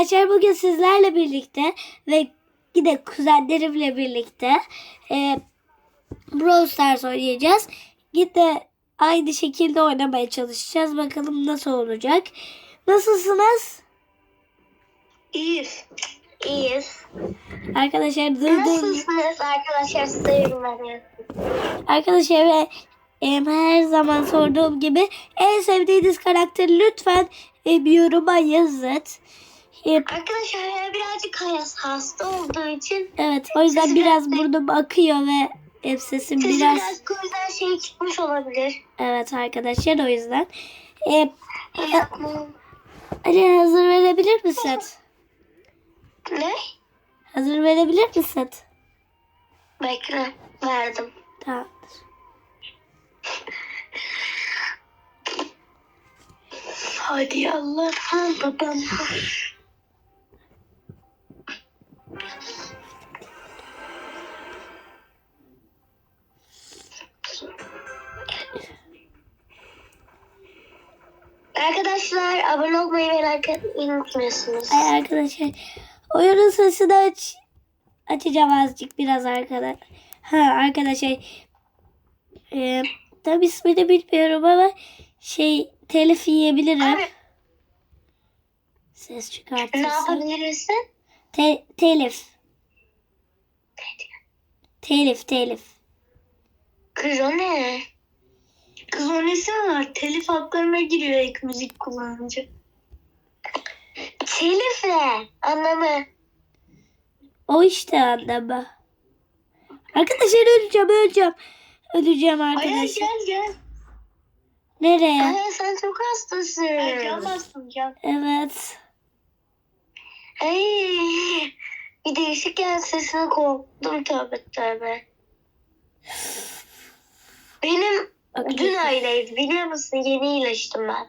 Arkadaşlar bugün sizlerle birlikte ve yine kuzenlerimle birlikte e, Brawl Stars oynayacağız. Yine aynı şekilde oynamaya çalışacağız. Bakalım nasıl olacak. Nasılsınız? İyiyiz. İyiyiz. Arkadaşlar duyduğum Nasılsınız arkadaşlar size yorumlar Arkadaşlar ve em, her zaman sorduğum gibi en sevdiğiniz karakteri lütfen e, bir yoruma yazın. E, Arkadaşlar ya birazcık hayas hasta olduğu için evet o yüzden biraz burnum akıyor ve e, sesim sesi biraz biraz gözden şey çıkmış olabilir. evet arkadaşlar o yüzden. E, Yapma. Ali hazır verebilir misin? Ne? Hazır verebilir misin? Bekle. Verdim. Tamamdır. Hadi Allah. Ha, babam. Arkadaşlar abone olmayı ve like etmeyi unutmuyorsunuz. Ay arkadaşlar oyunun sesini aç açacağım azıcık biraz arkadaşlar. Ha arkadaşlar e, tam ismini bilmiyorum ama şey telif yiyebilirim. Abi, Ses ne çıkartırsam. yapabilirsin? Te- telif. Telif telif. Kız o ne? Kız o nesi var? Telif haklarına giriyor ek müzik kullanınca. Telif ne? Anlamı. O işte anlamı. Arkadaşlar öleceğim öleceğim. Öleceğim arkadaşlar. gel gel. Nereye? Aya sen çok hastasın. Can bastım can. Evet. Ay. Bir değişik geldi sesine korktum tövbe tövbe. Benim Bakın. dün öyleydi biliyor musun? Yeni iyileştim ben.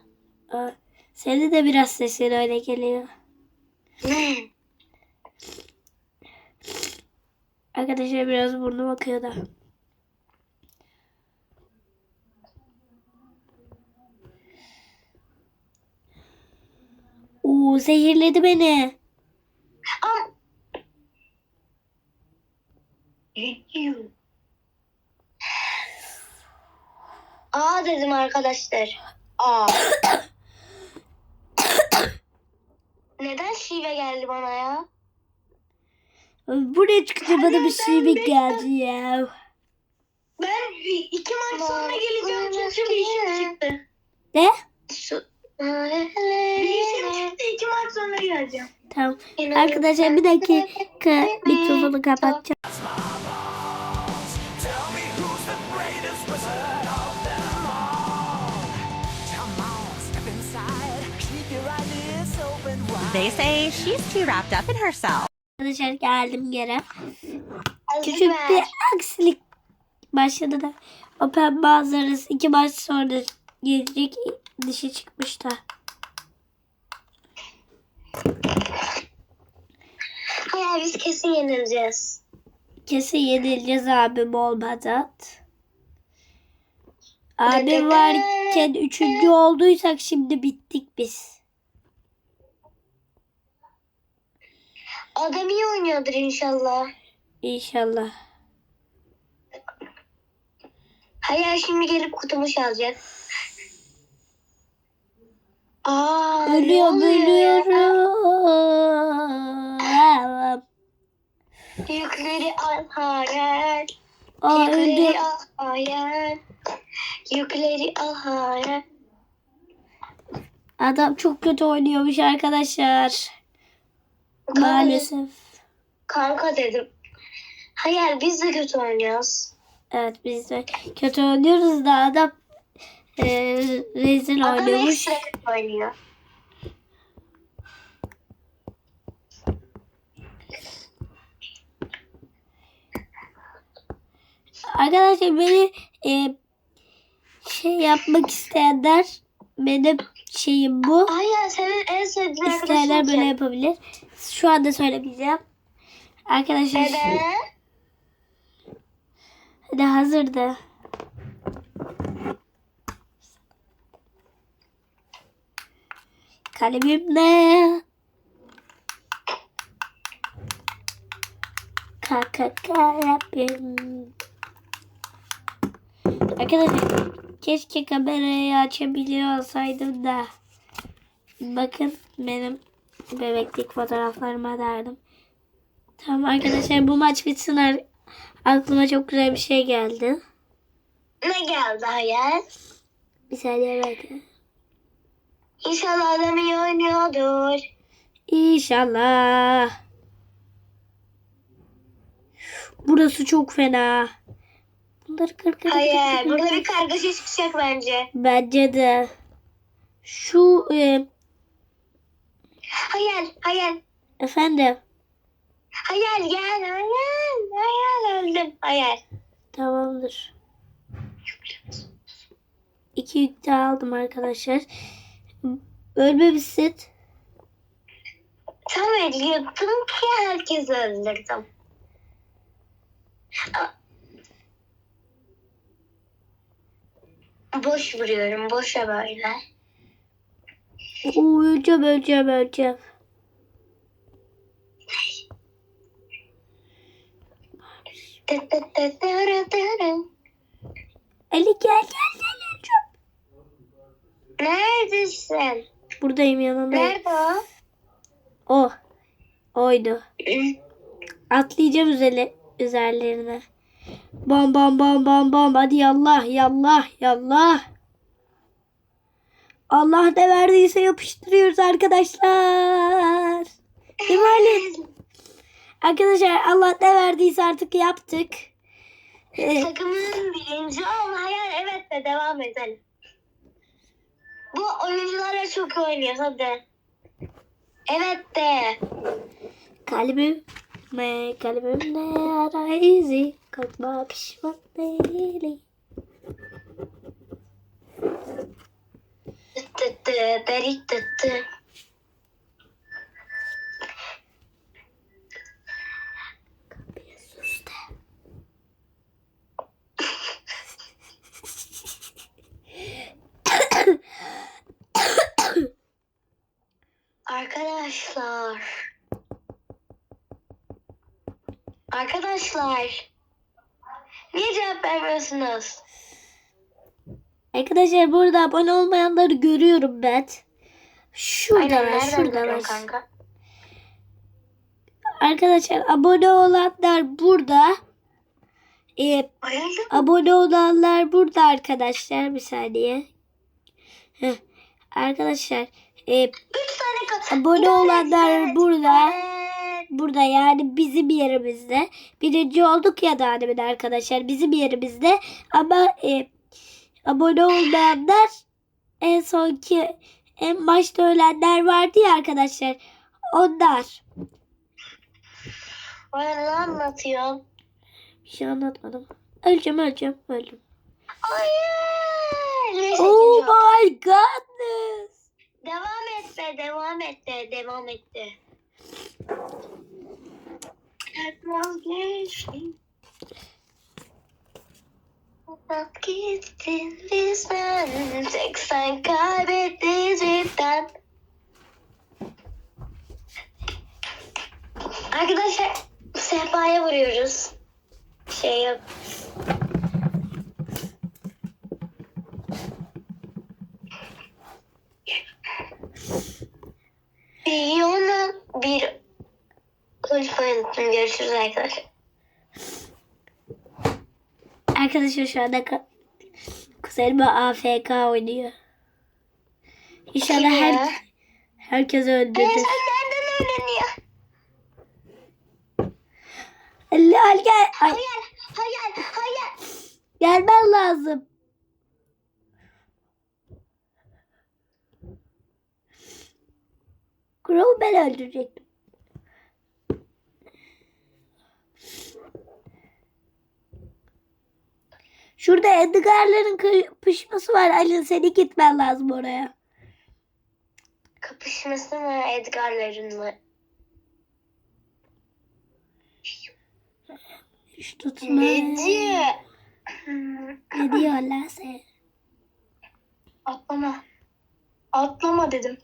Aa, Senin de biraz sesin öyle geliyor. Ne? Arkadaşlar biraz burnum akıyor da. Oo zehirledi beni. Yediyor. Aa dedim arkadaşlar. Aa. Neden şive geldi bana ya? Buraya çıkınca bana bir mi geldi ya? Ben iki maç sonra geleceğim çünkü bir işim çıktı. Ne? Bir işim çıktı iki maç sonra geleceğim. Tamam. Arkadaşlar bir dakika mikrofonu kapatacağım. They say she's too wrapped up in herself. Arkadaşlar geldim geri. Küçük bir aksilik başladı da. O pembe manzarası iki maç sonra gelecek dişi çıkmış da. Hayır biz kesin yenileceğiz. Kesin yenileceğiz abim olmadan. Dede. varken üçüncü olduysak şimdi bittik biz. Adam iyi oynuyordur inşallah. İnşallah. Hayır şimdi gelip kutumu çalacak. Aa, ne Ölüyorum oluyor? ölüyorum. Yükleri al hayal. Aa Yükleri öldüm. al hayal. Yükleri al hayal. Adam çok kötü oynuyormuş arkadaşlar. Maalesef. Kanka dedim. Hayal biz de kötü oynuyoruz. Evet biz de kötü oynuyoruz da adam e, rezil Adam oynuyormuş. ekstra kötü oynuyor. Arkadaşlar beni e, şey yapmak isteyenler benim şeyim bu. Aynen senin en sevdiğin İsteyenler böyle yapabilir. Şu anda söylemeyeceğim. Arkadaşlar. Evet. Hadi hazırdı. Kalemimle. Kaka kalemim. Arkadaşlar keşke kamerayı açabiliyor olsaydım da. Bakın benim bebeklik fotoğraflarıma derdim. Tamam arkadaşlar bu maç bitsin. Aklıma çok güzel bir şey geldi. Ne geldi hayal? Bir saniye bekle. İnşallah adam iyi oynuyordur. İnşallah. Burası çok fena. Bunları kır kır. kır, Hayır burada bir kargaşa çıkacak bence. Bence de. Şu e, Hayal hayal. efendim. Hayal gel hayal. Hayal öldüm. Hayal. Tamamdır. İki yük daha aldım arkadaşlar. Ölmemişsin. Tam ölüyordum ki herkesi öldürdüm. Boş vuruyorum. Boşa böyle. Oo, öleceğim öleceğim öleceğim. Ali gel gel gel öleceğim. Neredesin? Buradayım yanındayım. Nerede o? O. Oydu. Atlayacağım üzerine, üzerlerine. Bam bam bam bam bam. Hadi yallah yallah yallah. Allah ne verdiyse yapıştırıyoruz arkadaşlar. Değil mi Ali? Arkadaşlar Allah ne verdiyse artık yaptık. Ee, Takımın birinci ol. Hayal evet de devam edelim. Bu oyunculara çok oynuyor hadi. Evet de. kalbim ne kalbim ne ara izi kalkma pişman değilim. Tı tı deri tı tı. Bir sus de. Arkadaşlar. Arkadaşlar. Niye cevap vermiyorsunuz? Arkadaşlar burada abone olmayanları görüyorum ben. Aynen, nereden şuradalar. görüyorsun kanka? Arkadaşlar abone olanlar burada. Ee, abone olanlar burada arkadaşlar. Bir saniye. Heh. Arkadaşlar e, abone olanlar burada. Burada yani bizim yerimizde. Birinci olduk ya da demin arkadaşlar. Bizim yerimizde. Ama e, abone olmayanlar en sonki en başta ölenler vardı ya arkadaşlar. Onlar. Bana ne anlatıyorsun? Bir şey anlatmadım. Öleceğim öleceğim öldüm. Hayır. Oh my goodness. Devam et be, devam et de, devam et. Arkadaşlar sehpaya vuruyoruz. Şey yok. Bir bir konuşmayı unuttum. Görüşürüz arkadaşlar. Arkadaşlar şu anda kuzenime AFK oynuyor. İnşallah Kim her ya? herkes öldürdü. sen nereden öğreniyor? Gel gel. Ay, Hayal, hayal, hayal. gelmen lazım. Crow ben öldürecektim. Şurada Edgar'ların kapışması var. Ali seni gitmen lazım oraya. Kapışması mı Edgar'ların mı? Hiç tutma. Ne diyor? Ne diyorlar sen? Atlama. Atlama dedim.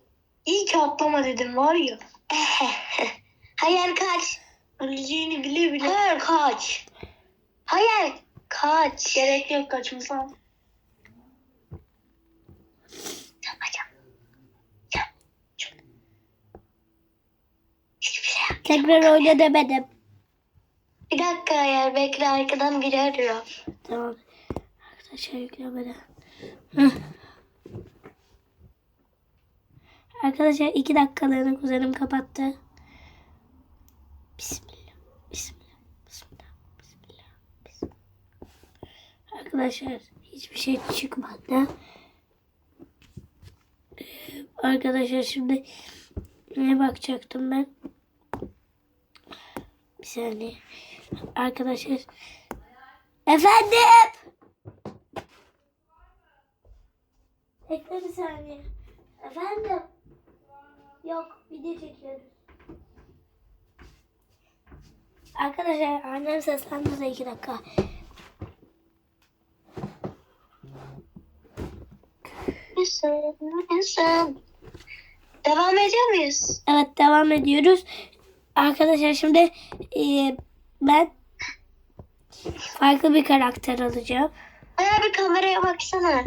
İyi ki atlama dedim var ya. hayal kaç. Öleceğini bile bile. Hayır kaç. Hayır kaç. Gerek yok kaçmasam. Şey. Tekrar oyna demedim. Bir dakika ya bekle arkadan biri arıyor. Tamam. Arkadaşlar yüklemede. Hıh. Arkadaşlar iki dakikalığına kuzenim kapattı. Bismillah. Bismillah. Bismillah. Bismillah. Arkadaşlar hiçbir şey çıkmadı. Ee, Arkadaşlar şimdi ne bakacaktım ben? Bir saniye. Arkadaşlar Efendim. Bekle bir saniye. Efendim. Yok video çekiyoruz. Arkadaşlar annem seslendi de iki dakika. İnsan. Devam ediyor muyuz? Evet devam ediyoruz. Arkadaşlar şimdi e, ben farklı bir karakter alacağım. Baya bir kameraya baksana.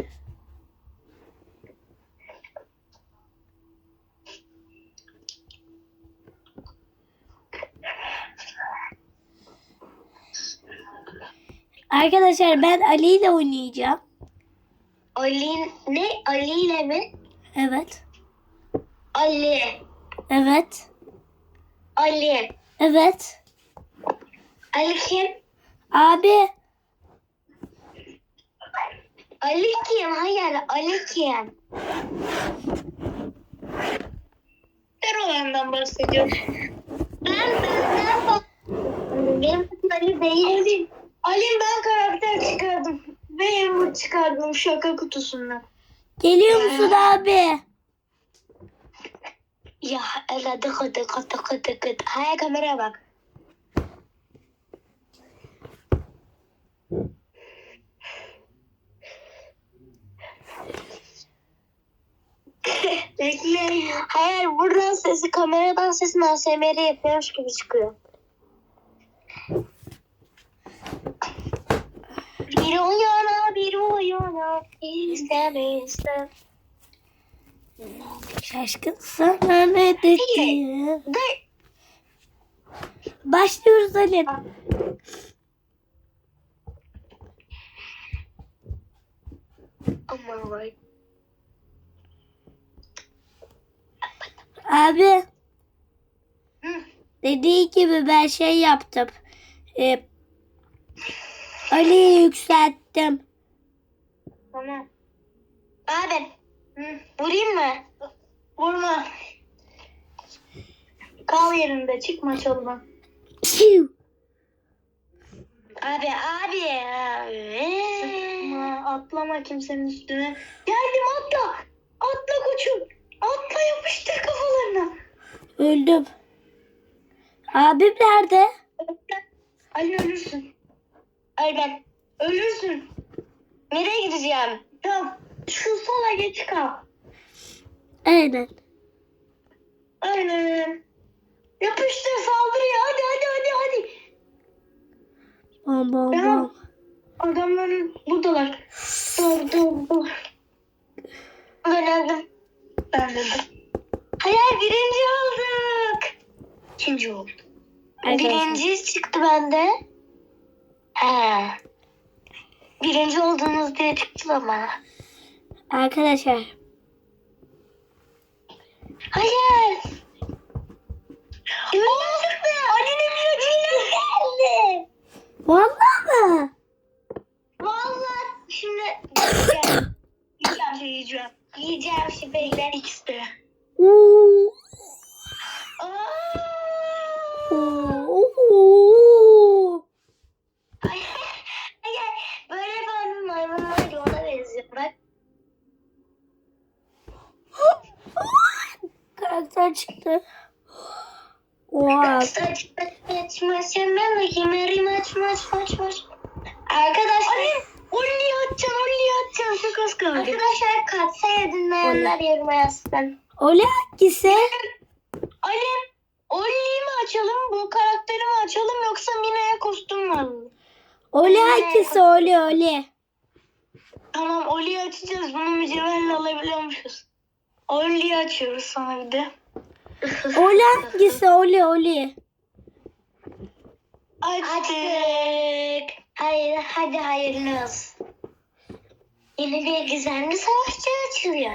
Arkadaşlar ben Ali ile oynayacağım. Ali ne? Ali ile mi? Evet. Ali. Evet. Ali. Evet. Ali kim? Abi. Ali kim? Hayır Ali kim? Ben olandan bahsediyorum. Ben benden bahsediyorum. Benim Ali değil. Ali ben karakter çıkardım. Ve emote çıkardım şaka kutusundan. Geliyor musun abi? Ya ele dıkı dıkı dıkı dıkı. Hayır kameraya bak. Bekle. Hayır buradan sesi kameradan sesini ASMR yapıyormuş gibi çıkıyor. Bir uyana bir Şaşkın sana ne dedim? Dur. Başlıyoruz Ali. Aman. Abi Hı. dediği gibi ben şey yaptım. Ee, Ali'yi yükselttim. Tamam. Abi. Hı. Vurayım mı? Vurma. Kal yerinde çıkma çalma. Piu. Abi abi. Sıkma, atlama kimsenin üstüne. Geldim atla. Atla koçum. Atla yapıştır kafalarına. Öldüm. Abim nerede? Ali ölürsün. Ay ben. Ölürsün. Nereye gideceğim? Tamam. Şu sola geç kal. Aynen. Aynen. Yapıştır saldırıyor. Hadi hadi hadi hadi. Bom bom Tamam. bom. Adamların buradalar. Dur dur dur. Ben öldüm. Ben öldüm. Hayır birinci olduk. İkinci. Arkadaşlar. Birinci çıktı bende. He. Birinci oldunuz diye çıktı ama. Arkadaşlar. Hayır. Olduk be. Ali'nin birinciliği geldi. Vallahi mı? Vallahi şimdi yiyeceğim. Yiyeceğim. Yiyeceğim. Yiyeceğim şimdi bekle. X'de. Oo. Oo. Ay, ay, böyle ben maymun var ya ona benziyor. Bak. Karakter çıktı. Oha. Saç maç maç ben bakayım. Arayayım aç maç maç maç. Arkadaşlar. Ali, Olli atacaksın, Olli atacaksın. Çok az kaldı. Arkadaşlar katsaya dinleyenler yoruma yazsın. Oli hangisi? Ali, Olli'yi mi açalım, bu karakteri mi açalım yoksa Mina'ya kostüm mü alalım? Oli hangisi Oli Oli? Tamam Oli'yi açacağız. Bunu mücevherle alabiliyormuşuz. Oli'yi açıyoruz sonra bir de. Oli hangisi Oli Oli? Açtık. Hayır, hadi hayırlı olsun. Yeni bir gizemli savaşçı açılıyor.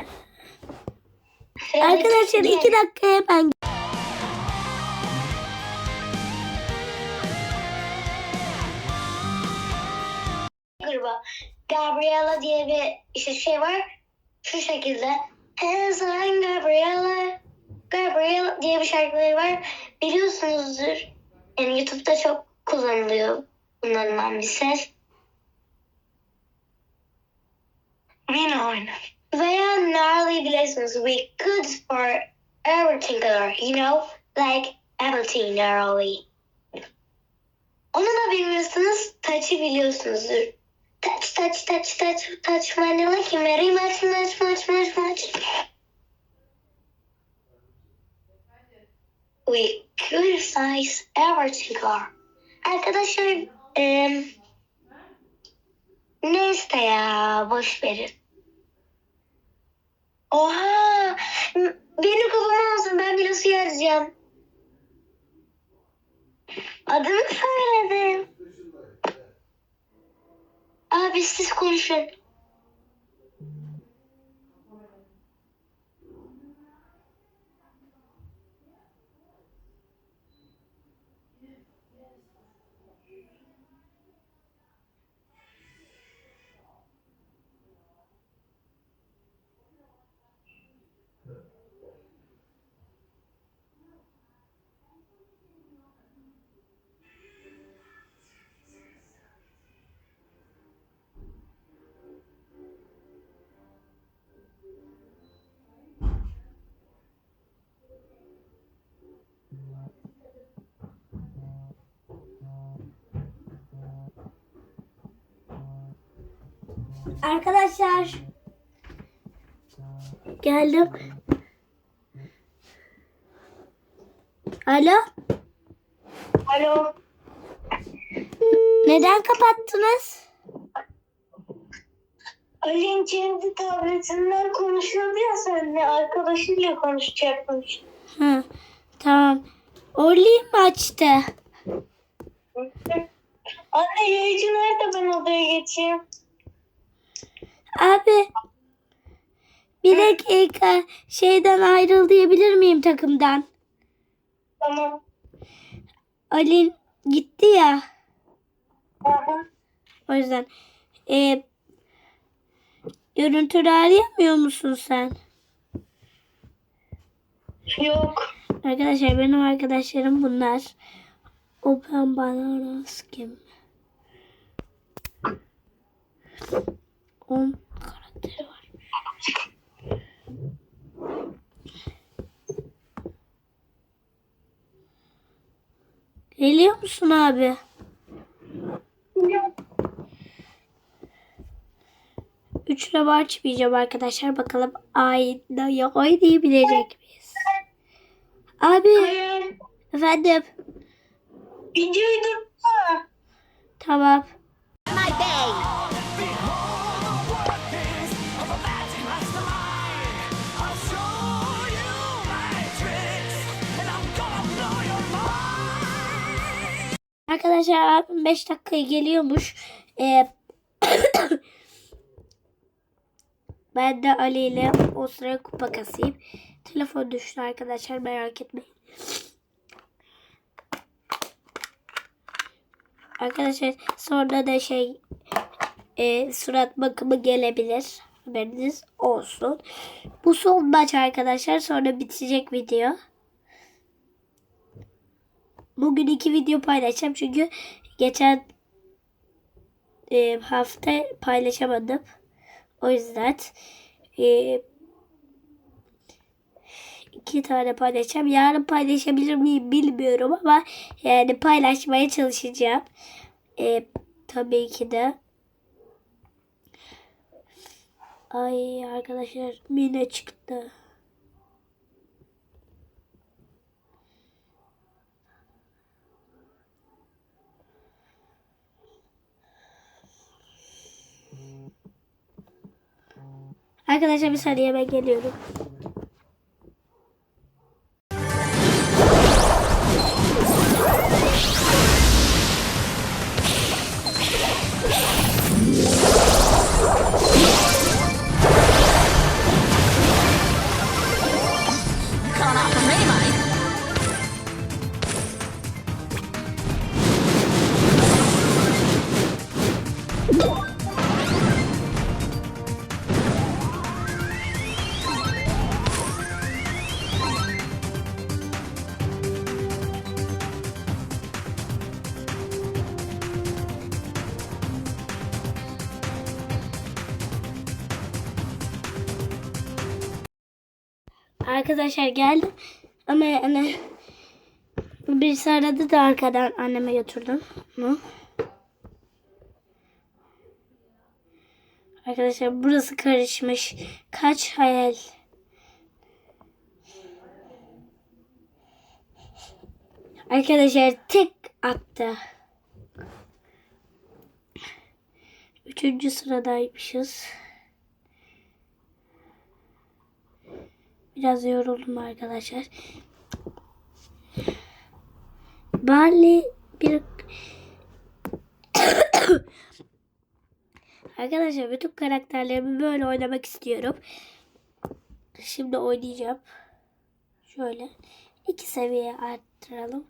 Arkadaşlar iki dakika hemen gruba. Gabriela diye bir işte şey var. Şu şekilde. Hasan Gabriela. Gabriela diye bir şarkıları var. Biliyorsunuzdur. Yani YouTube'da çok kullanılıyor kullanılan bir ses. Mina oynar. Veya gnarly biliyorsunuz. We could for everything color. You know? Like everything gnarly. Onu da bilmiyorsanız touch'ı biliyorsunuzdur. Touch, touch, touch, touch, touch my like very much, much, much, much, We criticize everything are. Arkadaşlar em, neyse ya boş verin. Oha! Beni kovama alsın ben bile su yazacağım. Adını söyledim. Abi siz konuşun. Arkadaşlar geldim. Alo? Alo. Neden kapattınız? Ali'nin kendi tabletinden konuşuyordu ya seninle. Arkadaşıyla konuşacakmış. Hı, tamam. Oli mi açtı? Anne yayıcı nerede ben odaya geçeyim? Abi bir dakika şeyden ayrıl diyebilir miyim takımdan? Tamam. Ali gitti ya. Aha. O yüzden. E, görüntülü arayamıyor musun sen? Yok. Arkadaşlar benim arkadaşlarım bunlar. Open Bananas kim? 10 karakteri var. Geliyor musun abi? Üçle var çıkmayacağım arkadaşlar. Bakalım aynı oynayabilecek miyiz? Abi Hayır. efendim. Dursana. Tamam. My bay. Arkadaşlar abim 5 dakikaya geliyormuş. Ee, ben de Ali ile o sıraya kupa kasayım. Telefon düştü arkadaşlar merak etmeyin. Arkadaşlar sonra da şey e, surat bakımı gelebilir. Haberiniz olsun. Bu son maç arkadaşlar. Sonra bitecek video. Bugün iki video paylaşacağım çünkü geçen e, hafta paylaşamadım. O yüzden e, iki tane paylaşacağım. Yarın paylaşabilir miyim bilmiyorum ama yani paylaşmaya çalışacağım. E, tabii ki de. Ay arkadaşlar mine çıktı. Arkadaşlar bir saniye ben geliyorum. Arkadaşlar geldim. Ama yani birisi aradı da arkadan anneme götürdüm. Bunu. Arkadaşlar burası karışmış. Kaç hayal. Arkadaşlar tek attı. Üçüncü sıradaymışız. Biraz yoruldum arkadaşlar. Barley bir Arkadaşlar bütün karakterlerimi böyle oynamak istiyorum. Şimdi oynayacağım. Şöyle iki seviye arttıralım.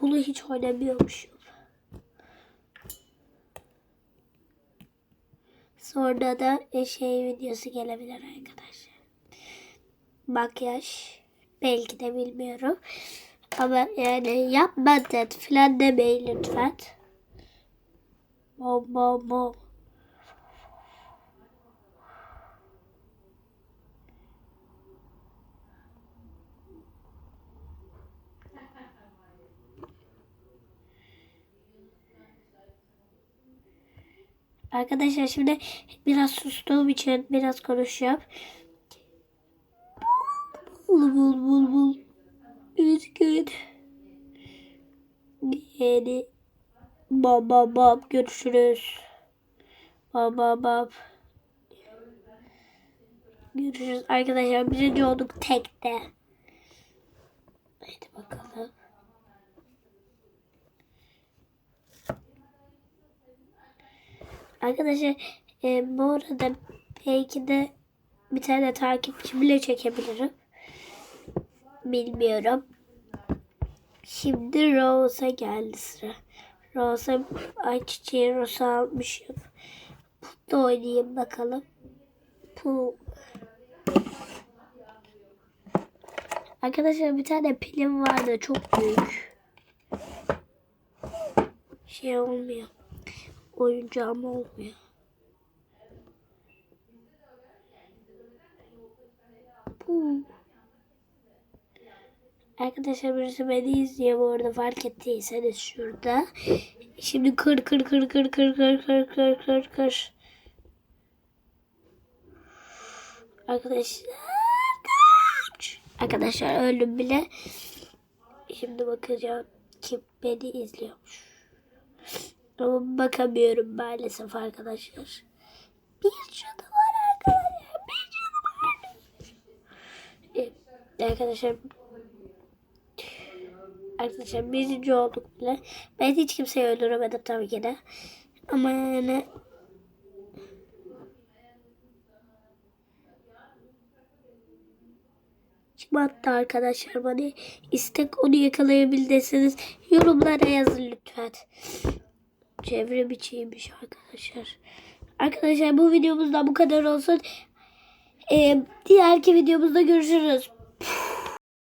Bunu hiç oynamıyormuşum. Sonra da şey videosu gelebilir arkadaşlar makyaj. Belki de bilmiyorum. Ama yani yapmadın falan demeyin lütfen. Bom bom bom. Arkadaşlar şimdi biraz sustuğum için biraz konuşacağım. Bul bul bul bul. Üzgün. Yani bab bab bab görüşürüz. Bab bab bab. Görüşürüz arkadaşlar. Birinci olduk tekte. Hadi bakalım. Arkadaşlar e, bu arada belki de bir tane takipçi bile çekebilirim. Bilmiyorum. Şimdi Rose'a geldi sıra. Rose'a ayçiçeği Rose'a almışım. Da oynayayım bakalım. Bu. Arkadaşlar bir tane pilim vardı çok büyük. Şey olmuyor. Oyuncağım olmuyor. Bu. Arkadaşlar birisi beni izliyor bu arada fark ettiyseniz şurada. Şimdi kır kır kır kır kır kır kır kır kır kır. Arkadaşlar. Arkadaşlar öldüm bile. Şimdi bakacağım kim beni izliyormuş. Ama bakamıyorum maalesef arkadaşlar. Bir canı var arkadaşlar. Bir canı var. Evet, arkadaşlar Arkadaşlar birinci olduk bile. Ben hiç kimseyi öldüremedim tabii ki de. Ama yani Kim attı arkadaşlar bana istek onu yakalayabilirsiniz. Yorumlara yazın lütfen. Çevre biçiymiş arkadaşlar. Arkadaşlar bu videomuzda bu kadar olsun. Ee, diğerki videomuzda görüşürüz.